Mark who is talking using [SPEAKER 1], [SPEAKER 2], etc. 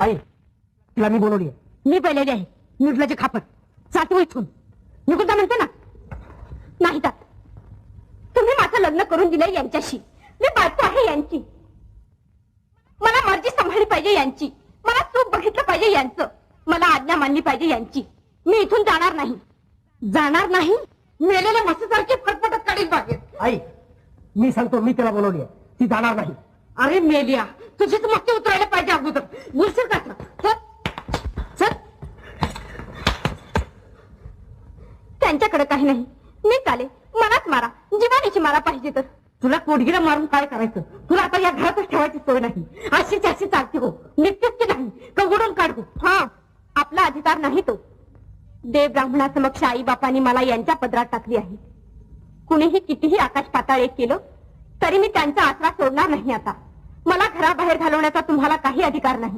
[SPEAKER 1] आई तिला मी बोलवली
[SPEAKER 2] मी पहिलेली आहे. निर्लज खापट. जातो इथून. निघून जा म्हणते ना. नाही जात. तुम्ही माझं लग्न करून दिलंय यांच्याशी. मी बायको आहे यांची. मला मर्जी सांभाळली पाहिजे यांची. मला चूक बघितलं पाहिजे यांचं. मला आज्ञा मानली पाहिजे यांची. मी इथून जाणार नाही. जाणार नाही? मेलेल्या म्हशीसारखी फटफटत काढील बाहेर
[SPEAKER 1] आई मी सांगतो मी तिला बोलवली ती जाणार नाही.
[SPEAKER 2] अरे मेलिया तुझी तू उतरायला पाहिजे अगोदर. बोलशील का त्यांच्याकडे काही नाही. मी चाले मनात मारा. जिवानीची मारा पाहिजे तर. तुला कोडगीला मारून काय करायचं? तुला आता या घरातच ठेवायची सोय नाही. अशीच अशी चालते हो. निघतेच नाही. कवडून काढू. हा. आपला अधिकार नाही तो. देव ब्राह्मणासमक्ष आई बापानी मला यांच्या पदरात टाकली आहे. कुणीही कितीही आकाश पाताळ एक केलं तरी मी त्यांचा आसरा सोडणार नाही आता. मला घराबाहेर घालवण्याचा तुम्हाला काही अधिकार नाही.